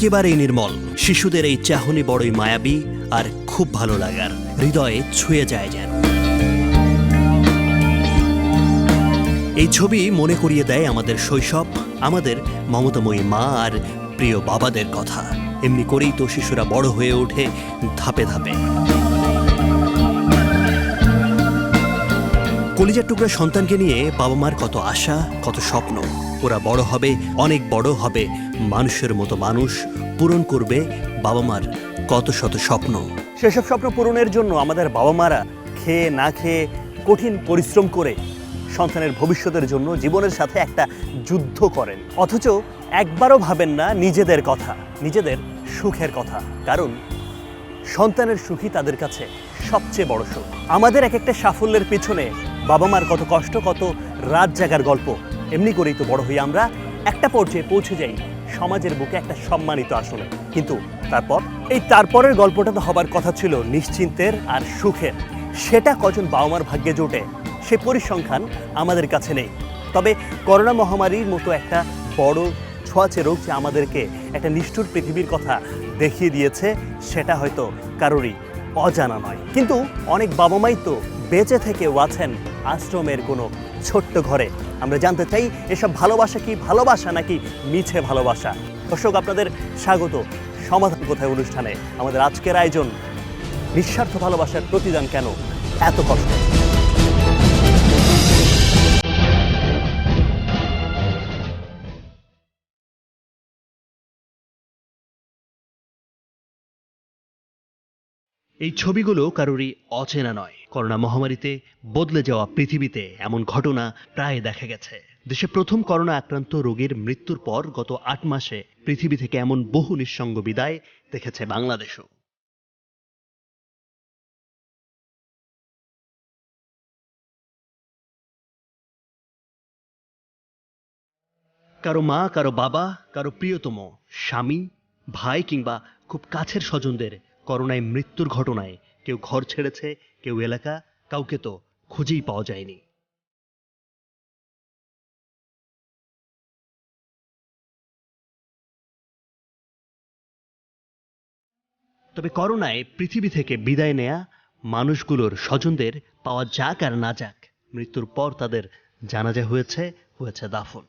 একেবারেই নির্মল। শিশুদের এই চাহনি বড়ই মায়াবী আর খুব ভালো লাগার। হৃদয়ে ছুঁয়ে যায় যেন। এই ছবি মনে করিয়ে দেয় আমাদের শৈশব, আমাদের মমতাময়ী মা আর প্রিয় বাবাদের কথা। এমনি করেই তো শিশুরা বড় হয়ে ওঠে ধাপে ধাপে। কলিজার টুকরা সন্তানকে নিয়ে বাবা মার কত আশা, কত স্বপ্ন। ওরা বড় হবে, অনেক বড় হবে। মানুষের মতো মানুষ পূরণ করবে বাবা মার কত শত স্বপ্ন। সেসব স্বপ্ন পূরণের জন্য আমাদের বাবা মারা খেয়ে না খেয়ে কঠিন পরিশ্রম করে সন্তানের ভবিষ্যতের জন্য জীবনের সাথে একটা যুদ্ধ করেন। অথচ একবারও ভাবেন না নিজেদের কথা, নিজেদের সুখের কথা। কারণ সন্তানের সুখই তাদের কাছে সবচেয়ে বড় সুখ। আমাদের এক একটা সাফল্যের পিছনে বাবা মার কত কষ্ট, কত রাত জাগার গল্প। এমনি করেই তো বড় হই আমরা। একটা পর্যায়ে পৌঁছে যাই সমাজের বুকে একটা সম্মানিত আসনে। কিন্তু তারপর? এই তারপরের গল্পটা তো হবার কথা ছিল নিশ্চিন্তের আর সুখের। সেটা কজন বাবা মার ভাগ্যে জোটে, সে পরিসংখ্যান আমাদের কাছে নেই। তবে করোনা মহামারীর মতো একটা বড় ছোঁয়াচে রোগ যে আমাদেরকে। একটা নিষ্ঠুর পৃথিবীর কথা দেখিয়ে দিয়েছে, সেটা হয়তো কারোরই। অজানা নয়। কিন্তু অনেক বাবা মাই তো বেঁচে থেকেও আছেন আশ্রমের কোনো ছোট্ট ঘরে। আমরা জানতে চাই, এসব ভালোবাসা কি ভালোবাসা নাকি মিছে ভালোবাসা? দর্শক, আপনাদের স্বাগত সমাধান কোথায় অনুষ্ঠানে? আমাদের আজকের আয়োজন, নিঃস্বার্থ ভালোবাসার প্রতিদান কেন এত কষ্ট? এই ছবিগুলো কারোরই অচেনা নয়। করোনা মহামারীতে বদলে যাওয়া পৃথিবীতে এমন ঘটনা প্রায় দেখা গেছে। দেশে প্রথম করোনা আক্রান্ত রোগীর মৃত্যুর পর গত আট মাসে পৃথিবী থেকে এমন বহু নিঃসঙ্গ বিদায় দেখেছে বাংলাদেশও। কারও মা, কারও বাবা, কারও প্রিয়তম স্বামী, ভাই কিংবা খুব কাছের স্বজনদের করোনায় মৃত্যুর ঘটনায় কেউ ঘর ছেড়েছে, কেউ এলাকা, কাউকে তো খুঁজেই পাওয়া যায়নি। তবে করোনায় পৃথিবী থেকে বিদায় নেয়া মানুষগুলোর স্বজনদের পাওয়া যাক আর না যাক, মৃত্যুর পর তাদের জানাজা হয়েছে হয়েছে দাফন।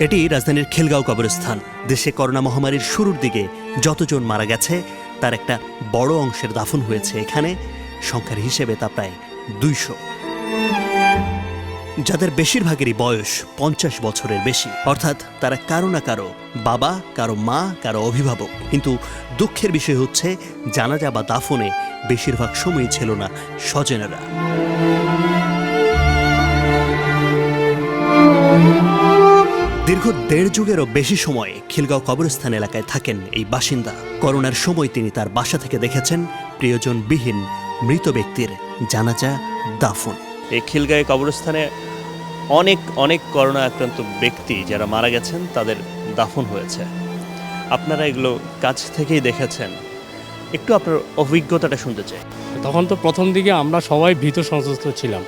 এটি রাজধানীর খিলগাঁও কবরস্থান। দেশে করোনা মহামারীর শুরুর দিকে যতজন মারা গেছে, তার একটা বড় অংশের দাফন হয়েছে এখানে। সংখ্যার হিসেবে তা প্রায় দুইশো। যাদের বেশিরভাগেরই বয়স পঞ্চাশ বছরের বেশি, অর্থাৎ তারা কারও না কারও বাবা, কারও মা, কারও অভিভাবক। কিন্তু দুঃখের বিষয় হচ্ছে, জানাজা বা দাফনে বেশিরভাগ সময় ছিল না স্বজনেরা। দীর্ঘ দেড় যুগেরও বেশি সময় খিলগাঁও কবরস্থান এলাকায় থাকেন এই বাসিন্দা। করোনার সময় তিনি তার বাসা থেকে দেখেছেন প্রিয়জনবিহীন মৃত ব্যক্তির জানাজা দাফন। এই খিলগাঁও কবরস্থানে অনেক অনেক করোনা আক্রান্ত ব্যক্তি যারা মারা গেছেন তাদের দাফন হয়েছে। আপনারা এগুলো কাছ থেকেই দেখেছেন। একটু আপনার অভিজ্ঞতাটা শুনতে চাই। তখন তো প্রথম দিকে আমরা সবাই ভীত সন্ত্রস্ত ছিলাম।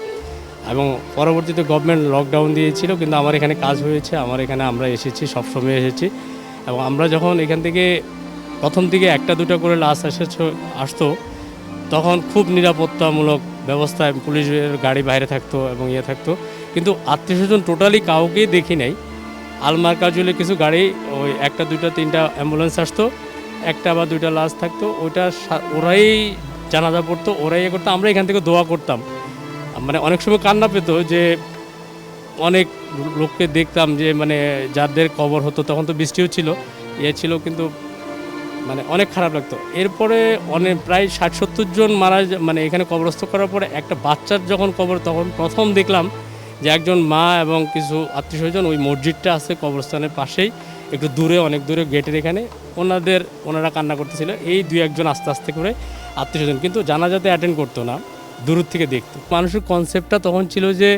এবং পরবর্তীতে গভর্নমেন্ট লকডাউন দিয়েছিল, কিন্তু আমার এখানে কাজ হয়েছে, আমার এখানে আমরা এসেছি, সবসময় এসেছি। এবং আমরা যখন এখান থেকে প্রথম দিকে একটা, দুটো করে লাশ এসেছ, আসতো, তখন খুব নিরাপত্তামূলক ব্যবস্থায় পুলিশের গাড়ি বাইরে থাকতো এবং ইয়ে থাকতো। কিন্তু আত্মীয় স্বজন টোটালি কাউকেই দেখি নাই। আলমার কাজলে কিছু গাড়ি, ওই একটা, দুইটা, তিনটা অ্যাম্বুলেন্স আসতো, একটা বা দুইটা লাশ থাকতো, ওইটা ওরাই জানাজা পড়তো, ওরাই ইয়ে করতো, আমরা এখান থেকে দোয়া করতাম। মানে অনেক সময় কান্না পেতো যে অনেক লোককে দেখতাম যে মানে যাদের কবর হতো তখন তো বৃষ্টিও ছিল ইয়ে ছিল কিন্তু মানে অনেক খারাপ লাগতো। এরপরে অনেক প্রায় ষাট সত্তর জন মারা মানে এখানে কবরস্থ করার পরে একটা বাচ্চার যখন কবর তখন প্রথম দেখলাম যে একজন মা এবং কিছু আত্মীয় স্বজন ওই মসজিদটা আছে কবরস্থানের পাশেই, একটু দূরে, অনেক দূরে গেটের এখানে, ওনাদের, ওনারা কান্না করতেছিল। এই দুই একজন আস্তে আস্তে করে আত্মীয় স্বজন কিন্তু জানাজাতে অ্যাটেন্ড করতো না। দূর থেকে দেখতো। মানুষের কনসেপ্টটা তখন ছিল যে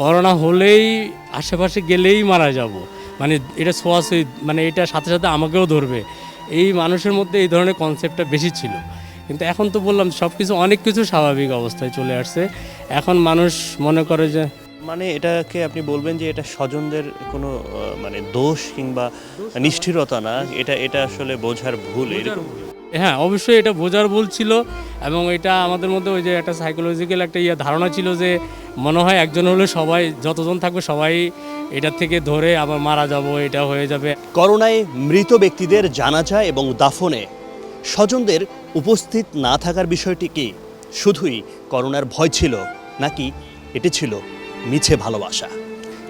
করোনা হলেই আশেপাশে গেলেই মারা যাব। মানে এটা ছোঁয়াছুঁই মানে এটা সাথে সাথে আমাকেও ধরবে। এই মানুষের মধ্যে এই ধরনের কনসেপ্টটা বেশি ছিল। কিন্তু এখন তো বললাম সব কিছু অনেক কিছু স্বাভাবিক অবস্থায় চলে আসছে। এখন মানুষ মনে করে যে মানে এটাকে আপনি বলবেন যে এটা স্বজনদের কোনো মানে দোষ কিংবা নিষ্ঠিরতা না? এটা এটা আসলে বোঝার ভুল এরকম হ্যাঁ অবশ্যই এটা বোঝার ভুল ছিল এবং এটা আমাদের মধ্যে ওই যে একটা সাইকোলজিক্যাল একটা ইয়ে ধারণা ছিল যে মনে হয় একজন হলে সবাই, যতজন থাকবে সবাই এটার থেকে ধরে আবার মারা যাব, এটা হয়ে যাবে। করোনায় মৃত ব্যক্তিদের জানাজা এবং দাফনে স্বজনদের উপস্থিত না থাকার বিষয়টি কি? শুধুই করোনার ভয় ছিল নাকি এটি ছিল মিছে ভালোবাসা?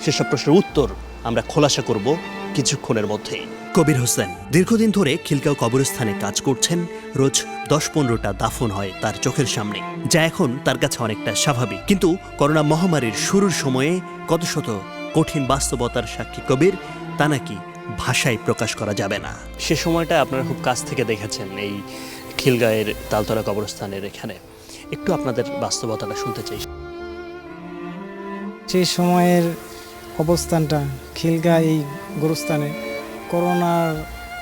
সেসব প্রশ্নের উত্তর আমরা খোলাসা করব কিছুক্ষণের মধ্যেই। কবির হোসেন। দীর্ঘদিন ধরে খিলগাঁও কবরস্থানে কাজ করছেন। রোজ দশ পনেরোটা দাফন হয় তার চোখের সামনে। যা এখন তার কাছে অনেকটা স্বাভাবিক। কিন্তু করোনা মহামারীর শুরুর সময়ে কত শত কঠিন বাস্তবতার সাক্ষী কবির তা নাকি ভাষায় প্রকাশ করা যাবে না। সে সময়টা আপনারা খুব কাছ থেকে দেখেছেন এই খিলগাঁয়ের তালতলা কবরস্থানের এখানে। একটু আপনাদের বাস্তবতাটা শুনতে চাই। সেই সময়ের অবস্থানটা খিলগা এই গোরস্থানে করোনার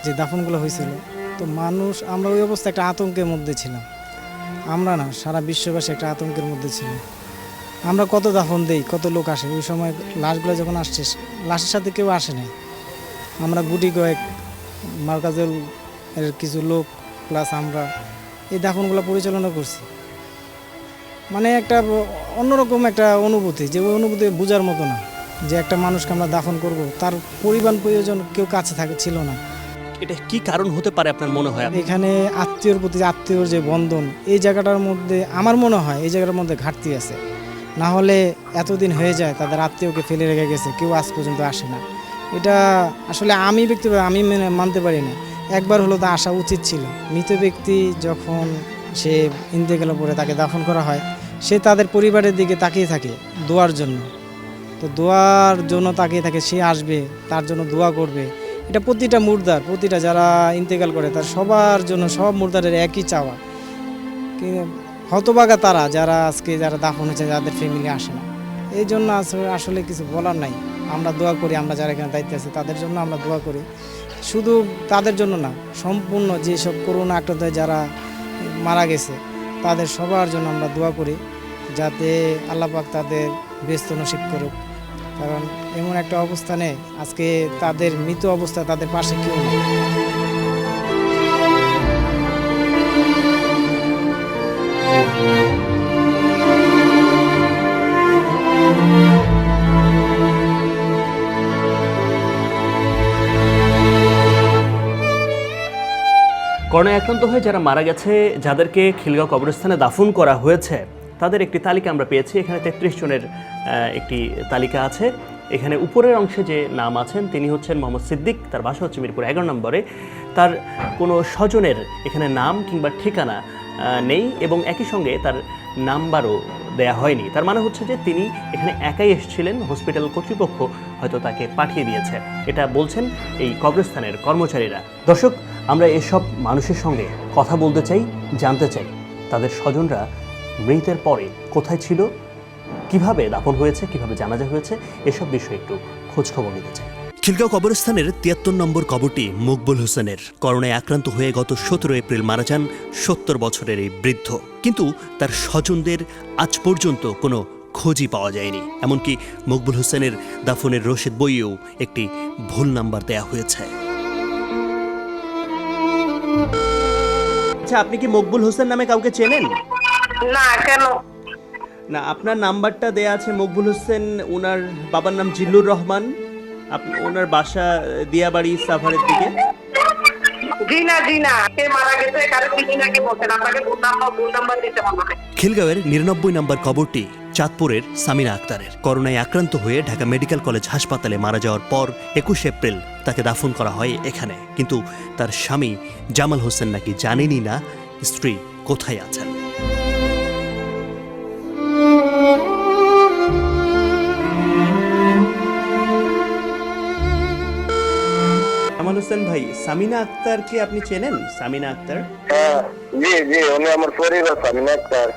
যে দাফনগুলো হয়েছিল, তো মানুষ, আমরা ওই অবস্থা একটা আতঙ্কের মধ্যে ছিলাম। আমরা না, সারা বিশ্ববাসী একটা আতঙ্কের মধ্যে ছিল আমরা কত দাফন দেই, কত লোক আসে, ওই সময় লাশগুলো যখন আসছে, লাশের সাথে কেউ আসে নাই। আমরা গুটি কয়েক মার্কাজের কিছু লোক প্লাস আমরা এই দাফনগুলো পরিচালনা করছি। মানে একটা অন্যরকম একটা অনুভূতি, যে অনুভূতি বোঝার মতো না। যে একটা মানুষকে আমরা দাফন করব তার পরিবার প্রয়োজন কেউ কাছে থাকে ছিল না। এটা কি কারণ হতে পারে আপনার মনে হয়? এখানে আত্মীয়র প্রতি আত্মীয়র যে বন্ধন এই জায়গাটার মধ্যে আমার মনে হয় এই জায়গাটার মধ্যে ঘাটতি আছে। না হলে এতদিন হয়ে যায় তাদের আত্মীয়কে ফেলে রেখে গেছে কেউ আজ পর্যন্ত আসে না। এটা আসলে আমি ব্যক্তিগত আমি মেনে মানতে পারি না। একবার হলো তা আসা উচিত ছিল। মৃত ব্যক্তি যখন সে ইন্তেকালের পরে তাকে দাফন করা হয় সে তাদের পরিবারের দিকে তাকিয়ে থাকে দোয়ার জন্য। তো দোয়ার জন্য তাকিয়ে থাকে, সে আসবে, তার জন্য দোয়া করবে। এটা প্রতিটা মুর্দার, প্রতিটা যারা ইন্তেকাল করে, তার সবার জন্য সব মুর্দারের একই চাওয়া। হতবাগা তারা, যারা আজকে যারা দাফন হয়েছে, যাদের ফ্যামিলি আসে না। এই জন্য আসলে আসলে কিছু বলার নাই। আমরা দোয়া করি, আমরা যারা এখানে দায়িত্বে আছি, তাদের জন্য আমরা দোয়া করি। শুধু তাদের জন্য না, সম্পূর্ণ যেসব করোনা আক্রান্ত যারা মারা গেছে, তাদের সবার জন্য আমরা দোয়া করি, যাতে আল্লাপাক তাদের ব্যস্ত নসিব করুক। কারণ এমন একটা অবস্থানে আজকে তাদের মৃত অবস্থায় তাদের পাশে কেউ নেই। করোনায় আক্রান্ত হয়ে যারা মারা গেছে, যাদেরকে খিলগাঁও কবরস্থানে দাফন করা হয়েছে তাদের একটি তালিকা আমরা পেয়েছি। এখানে তেত্রিশ জনের একটি তালিকা আছে। এখানে উপরের অংশে যে নাম আছেন, তিনি হচ্ছেন মোহাম্মদ সিদ্দিক, তার বাসা হচ্ছে মিরপুর এগারো নম্বরে। তার কোনো স্বজনের এখানে নাম কিংবা ঠিকানা নেই এবং একই সঙ্গে তার নাম্বারও দেয়া হয়নি। তার মানে হচ্ছে যে তিনি এখানে একাই এসেছিলেন, হসপিটাল কর্তৃপক্ষ হয়তো তাকে পাঠিয়ে দিয়েছে। এটা বলছেন এই কবরস্থানের কর্মচারীরা। দর্শক, আমরা এসব মানুষের সঙ্গে কথা বলতে চাই, জানতে চাই। তাদের স্বজনরা মৃতের পরে কোথায় ছিল কীভাবে দাফন হয়েছে কীভাবে জানাজা হয়েছে এসব বিষয়ে একটু খোঁজ খবর নিতে চাই। খিলগাঁও কবরস্থানের তিয়াত্তর নম্বর কবরটি মকবুল হোসেনের। করোনায় আক্রান্ত হয়ে গত সতেরো এপ্রিল মারা যান সত্তর বছরের এই বৃদ্ধ। কিন্তু তার স্বজনদের আজ পর্যন্ত কোনো খোঁজই পাওয়া যায়নি। এমনকি মকবুল হোসেনের দাফনের রসিদ বইয়েও একটি ভুল নাম্বার দেয়া হয়েছে। আচ্ছা আপনি কি মকবুল হোসেন নামে কাউকে চেনেন? না কেন? না আপনার নাম্বারটা দেয়া আছে মকবুল হোসেন ওনার বাবার নাম জিল্লুর রহমান। ওনার বাসা দিয়াবাড়ি সাভারের দিকে। খিলগাঁওয়ের নিরানব্বই নম্বর কবরটি চাঁদপুরের সামিনা আক্তারের। করোনায় আক্রান্ত হয়ে ঢাকা মেডিকেল কলেজ হাসপাতালে মারা যাওয়ার পর একুশ এপ্রিল তাকে দাফন করা হয় এখানে। কিন্তু তার স্বামী জামাল হোসেন নাকি জানেনই না স্ত্রী কোথায় আছেন? হোসেন ভাই সামিনা আক্তারকে আপনি চেনেন? সামিনা আক্তার? হ্যাঁ জি জি উনি আমার পরিবার সামিনা আক্তার।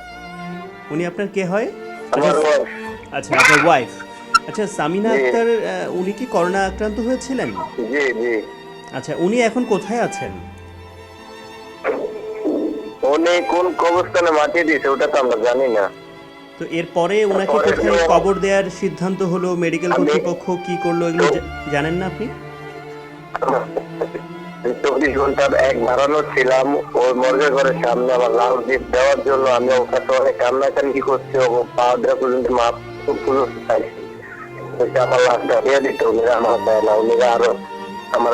উনি আপনার কে হয়? আমার wife। আচ্ছা আপনার ওয়াইফ আচ্ছা সামিনা আক্তার উনি কি করোনা আক্রান্ত হয়েছিলেন? জি জি। আচ্ছা উনি এখন কোথায় আছেন? উনি কোন কবরস্থানে মাটি দিয়েছে ওটা তো আমরা জানি না। তো এরপরে ওনাকে কোথায় কবর দেওয়ার সিদ্ধান্ত হলো মেডিকেল কর্তৃপক্ষ কি করল এগুলো জানেন না আপনি? চব্বিশ ঘণ্টার এক বাড়ানো ছিলাম ওই মর্গে ঘরের সামনে আমার লাল জিপ দেওয়ার জন্য আমি ওর কাছে অনেক করছি ও পা দেওয়া পর্যন্ত মা পুরো চাইছি আমার লাশটা দিয়ে দিতে উনিরা আমার দেয় না উনিরা আরও আমার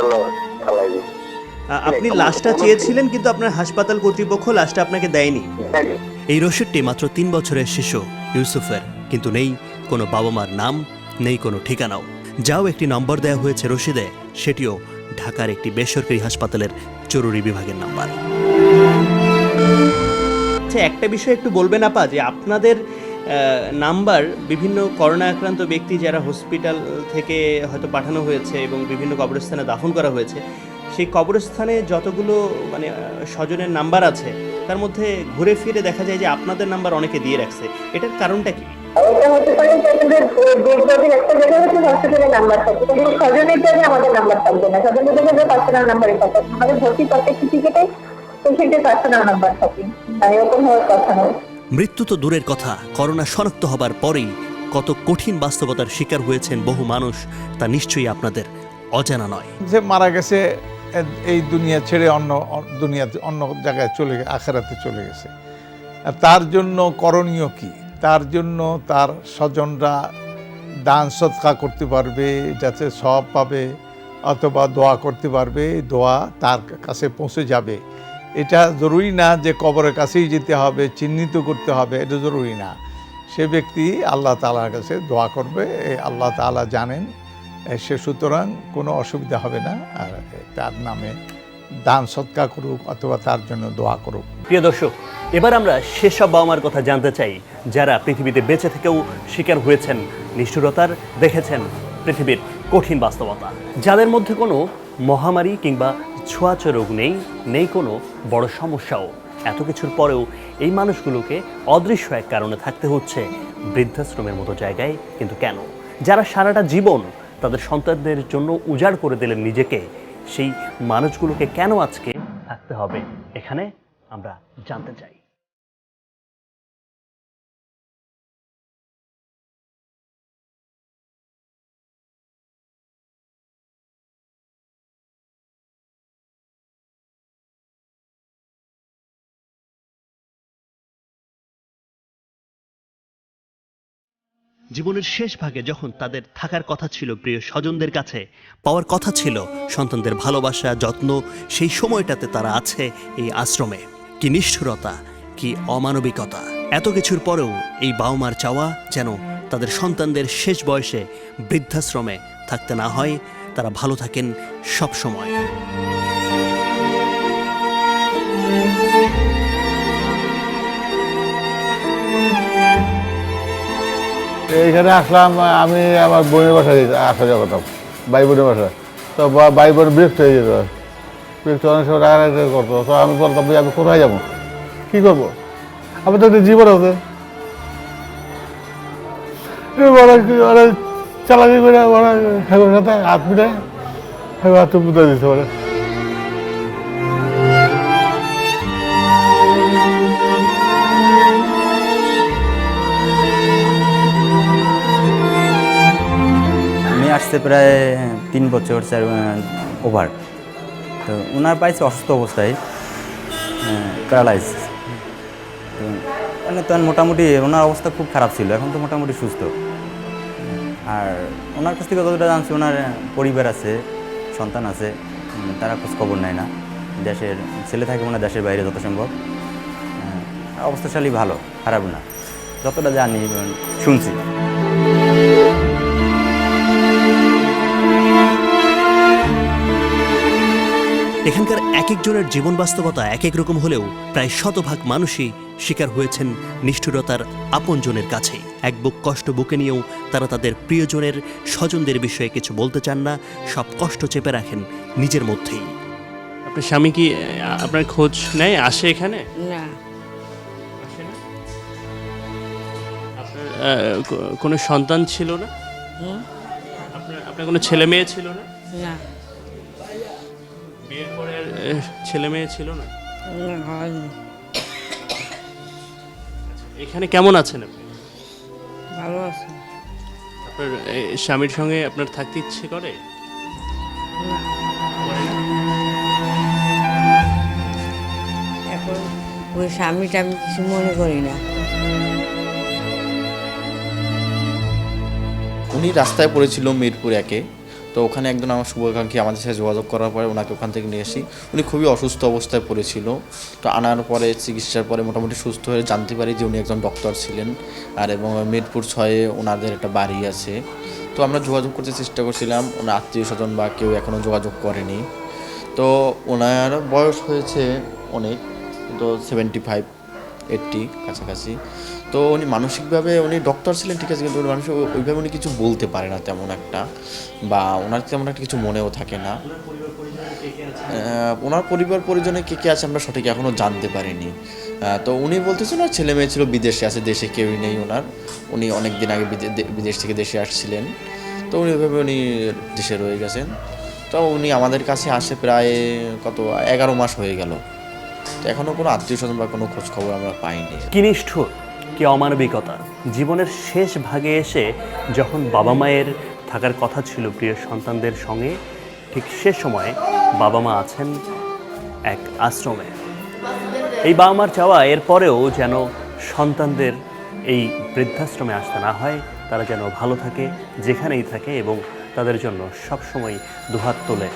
আপনি লাশটা চেয়েছিলেন কিন্তু আপনার হাসপাতাল কর্তৃপক্ষ লাশটা আপনাকে দেয়নি। এই রসিদটি মাত্র তিন বছরের শিশু ইউসুফের কিন্তু নেই কোনো বাবা মার নাম নেই কোনো ঠিকানাও। যাও একটি নম্বর দেওয়া হয়েছে রশিদে, সেটিও ঢাকার একটি বেসরকারি হাসপাতালের জরুরি বিভাগের নাম্বার। আচ্ছা একটা বিষয় একটু বলবেন আপা, যে আপনাদের নাম্বার বিভিন্ন করোনা আক্রান্ত ব্যক্তি যারা হসপিটাল থেকে হয়তো পাঠানো হয়েছে এবং বিভিন্ন কবরস্থানে দাফন করা হয়েছে, সেই কবরস্থানে যতগুলো মানে স্বজনের নাম্বার আছে, তার মধ্যে ঘুরে ফিরে দেখা যায় যে আপনাদের নাম্বার অনেকে দিয়ে রাখছে। এটার কারণটা কি? এটা হতে পারে যে আমাদের দেশবাদীর একটা জায়গায় হচ্ছে হসপিটালের নাম্বার থাকে কিন্তু স্বজনের জায়গায় আমাদের নাম্বার থাকবে না। স্বজনের জায়গায় পার্সোনাল নাম্বারই থাকে আমাদের ভর্তি সার্টিফিকেটে পেশেন্টের পার্সোনাল নাম্বার থাকে আর এরকম হওয়ার কথা নয়। মৃত্যু তো দূরের কথা। করোনা শনাক্ত হবার পরেই কত কঠিন বাস্তবতার শিকার হয়েছেন বহু মানুষ তা নিশ্চয়ই আপনাদের অজানা নয়। যে মারা গেছে এই দুনিয়া ছেড়ে অন্য দুনিয়াতে অন্য জায়গায় চলে আখেরাতে চলে গেছে। আর তার জন্য করণীয় কি? তার জন্য তার স্বজনরা দান সৎকা করতে পারবে, যাতে সব পাবে, অথবা দোয়া করতে পারবে দোয়া তার কাছে পৌঁছে যাবে। এটা জরুরি না যে কবরের কাছেই যেতে হবে, চিহ্নিত করতে হবে, এটা জরুরি না। সে ব্যক্তি আল্লাহ তালার কাছে দোয়া করবে আল্লাহ তালা জানেন সে সুতরাং কোনো অসুবিধা হবে না, আর তার নামে দান সৎকার করুক অথবা তার জন্য দোয়া করুক। প্রিয় দর্শক, এবার আমরা সেসব বাবা মার কথা জানতে চাই, যারা পৃথিবীতে বেঁচে থেকেও শিকার হয়েছেন, নিষ্ঠুরতার দেখেছেন পৃথিবীর কঠিন বাস্তবতা। যাদের মধ্যে কোনো মহামারী কিংবা ছোঁয়াচে রোগ নেই নেই কোনো বড় সমস্যাও। এত কিছুর পরেও এই মানুষগুলোকে অদৃশ্য এক কারণে থাকতে হচ্ছে বৃদ্ধাশ্রমের মতো জায়গায়। কিন্তু কেন? যারা সারাটা জীবন তাদের সন্তানদের জন্য উজাড় করে দিলেন নিজেকে সেই মানুষগুলোকে কেন আজকে থাকতে হবে? এখানে আমরা জানতে চাই। জীবনের শেষ ভাগে যখন তাদের থাকার কথা ছিল প্রিয় স্বজনদের কাছে, পাওয়ার কথা ছিল সন্তানদের ভালোবাসা, যত্ন, সেই সময়টাতে তারা আছে এই আশ্রমে কি নিষ্ঠুরতা, কি অমানবিকতা এত কিছুর পরেও এই বাবা মার চাওয়া যেন তাদের সন্তানদের শেষ বয়সে বৃদ্ধাশ্রমে থাকতে না হয়, তারা ভালো থাকেন সব সময়। এইখানে আসলাম, আমি আমার বোনের বাসায় আসা যাওয়া করতাম ভাই বোনের বাসা তো ভাই বোন বিরক্ত হয়ে যেত। বিরক্ত অনেক সময় রাগারাগি করতো। তো আমি বলতাম আমি কোথায় যাব? কী করব? আমি তো একটা জীবন আছে। চালাকি করে ওরা সাথে হাত মিটে হাত দিতে পারে। আসছে প্রায়, তিন বছর, চার ওভার তো ওনার পাইছে অসুস্থ অবস্থায় প্যারালাইজ মানে তখন মোটামুটি ওনার অবস্থা খুব খারাপ ছিল, এখন তো মোটামুটি সুস্থ। আর ওনার কাছ থেকে যতটা জানছি ওনার পরিবার আছে, সন্তান আছে তারা খোঁজ খবর নেয় না। দেশের ছেলে থাকে ওনার দেশের বাইরে যত সম্ভব। অবস্থাশালী ভালো, খারাপ না। যতটা জানি শুনছি। এখানকার এক একজনের জীবন বাস্তবতা এক এক রকম হলেও প্রায় শতভাগ মানুষই শিকার হয়েছেন নিষ্ঠুরতার আপনজনের কাছে। এক বুক কষ্ট বুকে নিয়েও তারা তাদের প্রিয়জনের স্বজনদের বিষয়ে কিছু বলতে চান না সব কষ্ট চেপে রাখেন নিজের মধ্যেই। আপনার স্বামী কি আপনার খোঁজ নেয় আসে এখানে? না। কোনো সন্তান ছিল না? আপনার আপনার কোনো ছেলে মেয়ে ছিল না? না। ছেলে মেয়ে ছিল না? না হয়নি। এখানে কেমন আছেন আপনি? ভালো আছে। আপনার এ, স্বামীর সঙ্গে আপনার থাকতে ইচ্ছে করে? এখন ওই স্বামীটা আমি কিছু মনে করি না। উনি রাস্তায় পড়েছিল মিরপুর একে। তো ওখানে একজন আমার শুভাকাঙ্ক্ষী আমাদের সাথে যোগাযোগ করার পরে ওনাকে ওখান থেকে নিয়ে আসি। উনি খুবই অসুস্থ অবস্থায় পড়েছিল। তো আনার পরে চিকিৎসার পরে মোটামুটি সুস্থ হয়ে জানতে পারি যে উনি একজন ডক্টর ছিলেন। আর এবং মিরপুর ছয়ে ওনাদের একটা বাড়ি আছে। তো আমরা যোগাযোগ করতে চেষ্টা করছিলাম। ওনার আত্মীয় স্বজন বা কেউ এখনও যোগাযোগ করেনি। তো ওনার বয়স হয়েছে অনেক তো সেভেন্টি ফাইভ এইটটি কাছাকাছি। তো উনি মানসিকভাবে উনি ডক্টর ছিলেন, ঠিক আছে, কিন্তু উনি মানুষ ওইভাবে উনি কিছু বলতে পারে না তেমন একটা, বা ওনার তেমন একটা কিছু মনেও থাকে না। ওনার পরিবার পরিজনে কে কে আছে আমরা সঠিক এখনও জানতে পারিনি। তো উনি বলতেছেন ওর ছেলে মেয়ে ছিল বিদেশে আছে, দেশে কেউই নেই ওনার। উনি অনেক দিন আগে বিদেশ থেকে দেশে আসছিলেন। তো উনি ওইভাবে উনি দেশে রয়ে গেছেন। তো উনি আমাদের কাছে আসে প্রায় কত, এগারো মাস হয়ে গেল। তো এখনও কোনো আত্মীয় স্বজন বা কোনো খোঁজ খবর আমরা পাইনি। কি নিষ্ঠুর? কি অমানবিকতা। জীবনের শেষ ভাগে এসে যখন বাবা মায়ের থাকার কথা ছিল প্রিয় সন্তানদের সঙ্গে, ঠিক সে সময়ে বাবা মা আছেন এক আশ্রমে। এই বাবা মার চাওয়া এরপরেও যেন সন্তানদের এই বৃদ্ধাশ্রমে আসতে না হয়, তারা যেন ভালো থাকে, যেখানেই থাকে এবং তাদের জন্য সবসময় দুহাত তোলে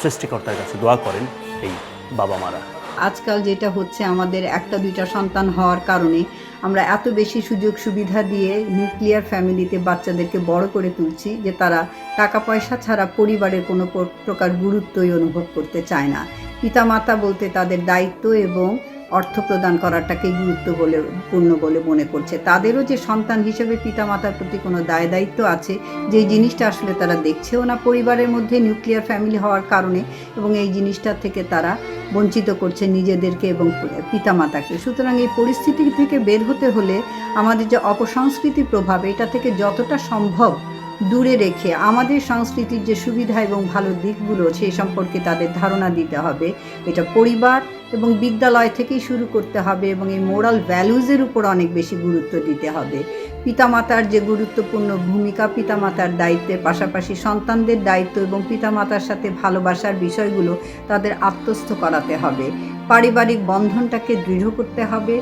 সৃষ্টিকর্তার কাছে দোয়া করেন এই বাবা মারা। আজকাল যেটা হচ্ছে আমাদের একটা, দুইটা সন্তান হওয়ার কারণে আমরা এত বেশি সুযোগ সুবিধা দিয়ে নিউক্লিয়ার ফ্যামিলিতে বাচ্চাদেরকে বড় করে তুলছি যে তারা টাকা পয়সা ছাড়া পরিবারের কোনো প্রকার গুরুত্বই অনুভব করতে চায় না। পিতামাতা বলতে তাদের দায়িত্ব এবং অর্থ প্রদান করাটাকে গুরুত্ব বলে, পূর্ণ বলে মনে করছে। তাদেরও যে সন্তান হিসেবে পিতামাতার প্রতি কোনো দায় দায়িত্ব আছে যে জিনিসটা আসলে তারা দেখছেও না পরিবারের মধ্যে নিউক্লিয়ার ফ্যামিলি হওয়ার কারণে এবং এই জিনিসটা থেকে তারা বঞ্চিত করছে নিজেদেরকে এবং পিতামাতাকে। সুতরাং এই পরিস্থিতি থেকে বের হতে হলে আমাদের যে অপসংস্কৃতির প্রভাব, এটা থেকে যতটা সম্ভব দূরে রেখে আমাদের সংস্কৃতির যে সুবিধা এবং ভালো দিকগুলো সেই সম্পর্কে তাদের ধারণা দিতে হবে। এটা পরিবার এবং বিদ্যালয় থেকেই শুরু করতে হবে এবং এই মোরাল ভ্যালুজের উপর অনেক বেশি গুরুত্ব দিতে হবে। পিতামাতার যে গুরুত্বপূর্ণ ভূমিকা, পিতামাতার দায়িত্বের পাশাপাশি সন্তানদের দায়িত্ব এবং পিতামাতার সাথে ভালোবাসার বিষয়গুলো তাদের আত্মস্থ করাতে হবে। পারিবারিক বন্ধনটাকে দৃঢ় করতে হবে।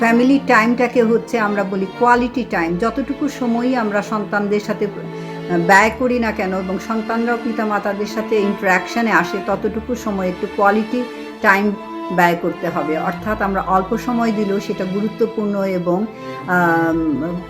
ফ্যামিলি টাইমটাকে হচ্ছে আমরা বলি কোয়ালিটি টাইম যতটুকু সময়ই আমরা সন্তানদের সাথে ব্যয় করি না কেন এবং সন্তানরাও পিতা মাতাদের সাথে ইন্টারাকশানে আসে, ততটুকু সময় একটু কোয়ালিটি টাইম ব্যয় করতে হবে। অর্থাৎ আমরা অল্প সময় দিলেও সেটা গুরুত্বপূর্ণ এবং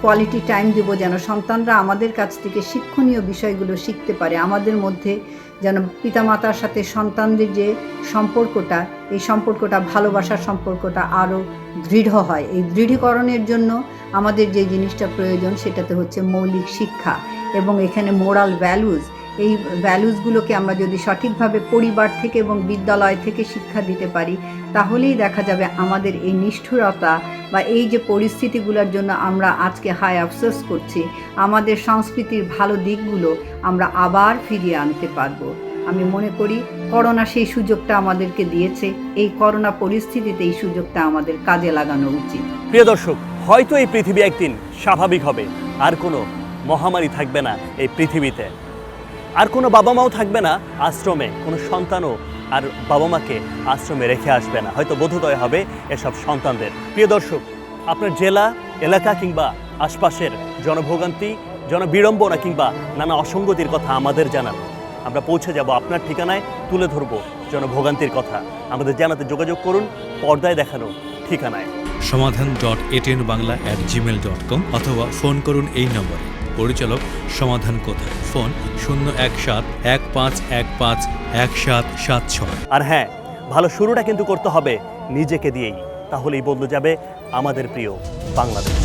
কোয়ালিটি টাইম দেব যেন সন্তানরা আমাদের কাছ থেকে শিক্ষণীয় বিষয়গুলো শিখতে পারে, আমাদের মধ্যে যেন পিতামাতার সাথে সন্তানদের যে সম্পর্কটা, এই সম্পর্কটা, ভালোবাসার সম্পর্কটা আরও দৃঢ় হয়। এই দৃঢ়ীকরণের জন্য আমাদের যে জিনিসটা প্রয়োজন সেটাতে হচ্ছে মৌলিক শিক্ষা এবং এখানে মোরাল ভ্যালুজ এই ভ্যালুজগুলোকে আমরা যদি সঠিকভাবে পরিবার থেকে এবং বিদ্যালয় থেকে শিক্ষা দিতে পারি তাহলেই দেখা যাবে আমাদের এই নিষ্ঠুরতা বা এই যে পরিস্থিতিগুলোর জন্য আমরা আজকে হায় আফসোস করছি, আমাদের সংস্কৃতির ভালো দিকগুলো আমরা আবার ফিরিয়ে আনতে পারব। আমি মনে করি করোনা সেই সুযোগটা আমাদেরকে দিয়েছে, এই করোনা পরিস্থিতিতে এই সুযোগটা আমাদের কাজে লাগানো উচিত। প্রিয় দর্শক, হয়তো এই পৃথিবী একদিন স্বাভাবিক হবে, আর কোনো মহামারী থাকবে না এই পৃথিবীতে। আর কোনো বাবা মাও থাকবে না আশ্রমে, কোনো সন্তানও আর বাবা মাকে আশ্রমে রেখে আসবে না। হয়তো বোধোদয় হবে এসব সন্তানদের। প্রিয় দর্শক, আপনার জেলা, এলাকা কিংবা আশপাশের জনভোগান্তি, জনবিড়ম্বনা কিংবা নানা অসঙ্গতির কথা আমাদের জানান। আমরা পৌঁছে যাব আপনার ঠিকানায়, তুলে ধরব জনভোগান্তির কথা। আমাদের জানাতে যোগাযোগ করুন, পর্দায় দেখানো ঠিকানায়। সমাধান dot ATN Bangla at gmail dot com অথবা ফোন করুন এই নম্বরে। পরিচালক সমাধান কোথায়? ফোন শূন্য এক সাত এক পাঁচ এক পাঁচ এক সাত সাত ছয়। আর হ্যাঁ ভালো শুরুটা কিন্তু করতে হবে নিজেকে দিয়েই। তাহলেই বদলে যাবে আমাদের প্রিয় বাংলাদেশ।